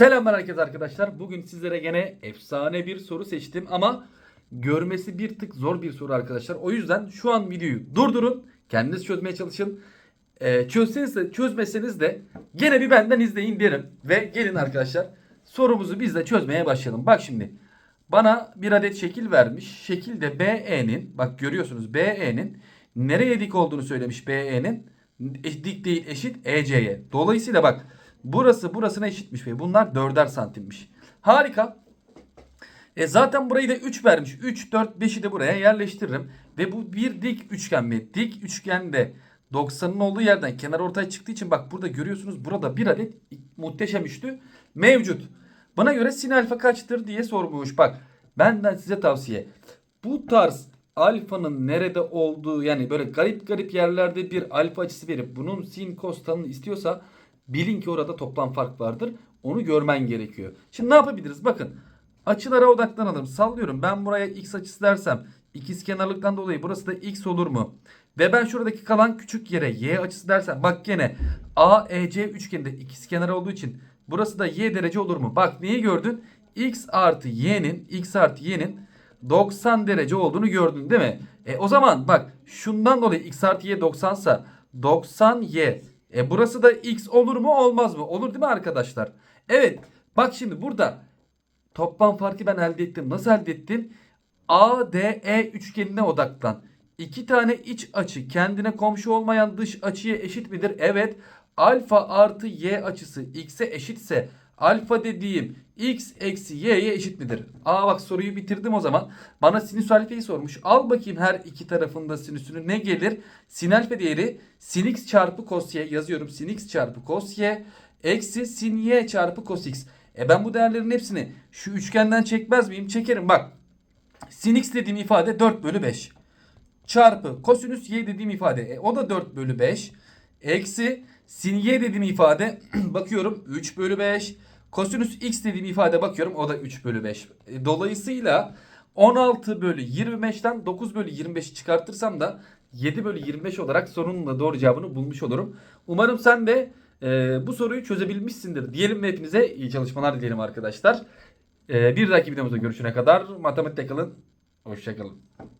Selamlar herkese arkadaşlar. Bugün sizlere gene efsane bir soru seçtim ama görmesi bir tık zor bir soru arkadaşlar. O yüzden şu an videoyu durdurun. Kendiniz çözmeye çalışın. Ee, çözseniz de çözmeseniz de gene bir benden izleyin derim. Ve gelin arkadaşlar sorumuzu biz de çözmeye başlayalım. Bak şimdi bana bir adet şekil vermiş. Şekilde BE'nin bak görüyorsunuz BE'nin nereye dik olduğunu söylemiş BE'nin. E, Dik değil eşit EC'ye. Dolayısıyla bak burası burasına eşitmiş ve bunlar dörder santimmiş. Harika. E zaten burayı da 3 vermiş. 3, 4, 5'i de buraya yerleştiririm. Ve bu bir dik üçgen mi? Dik üçgende 90'ın olduğu yerden kenar ortaya çıktığı için bak burada görüyorsunuz burada bir adet muhteşem üçlü mevcut. Bana göre sin alfa kaçtır diye sormuş. Bak benden size tavsiye. Bu tarz alfanın nerede olduğu yani böyle garip garip yerlerde bir alfa açısı verip bunun sin cos tanını istiyorsa bilin ki orada toplam fark vardır. Onu görmen gerekiyor. Şimdi ne yapabiliriz? Bakın açılara odaklanalım. Sallıyorum ben buraya x açısı dersem ikizkenarlıktan dolayı burası da x olur mu? Ve ben şuradaki kalan küçük yere y açısı dersem bak gene AEC üçgeninde ikizkenar olduğu için burası da y derece olur mu? Bak neyi gördün? x artı y'nin x artı y'nin 90 derece olduğunu gördün değil mi? E, o zaman bak şundan dolayı x artı y 90 sa 90 y. E, burası da x olur mu olmaz mı? Olur değil mi arkadaşlar? Evet bak şimdi burada toplam farkı ben elde ettim. Nasıl elde ettim? ADE üçgenine odaklan. İki tane iç açı kendine komşu olmayan dış açıya eşit midir? Evet. Alfa artı y açısı x'e eşitse alfa dediğim x eksi y'ye eşit midir? Aa bak soruyu bitirdim o zaman. Bana sinüs alfayı sormuş. Al bakayım her iki tarafında sinüsünü ne gelir? Sin alfa değeri sin x çarpı cos y yazıyorum. Sin x çarpı cos y eksi sin y çarpı cos x. E ben bu değerlerin hepsini şu üçgenden çekmez miyim? Çekerim bak. Sin x dediğim ifade 4 bölü 5 çarpı kosinüs y dediğim ifade e, o da 4 bölü 5 eksi sin y dediğim ifade bakıyorum 3 bölü 5 kosinüs x dediğim ifade bakıyorum o da 3 bölü 5 E, dolayısıyla 16 bölü 25'ten 9 bölü 25'i çıkartırsam da 7 bölü 25 olarak sorunun doğru cevabını bulmuş olurum. Umarım sen de e, bu soruyu çözebilmişsindir. Diyelim ve hepinize iyi çalışmalar dileyelim arkadaşlar. E, bir dahaki videomuzda görüşene kadar matematikte kalın. Hoşçakalın.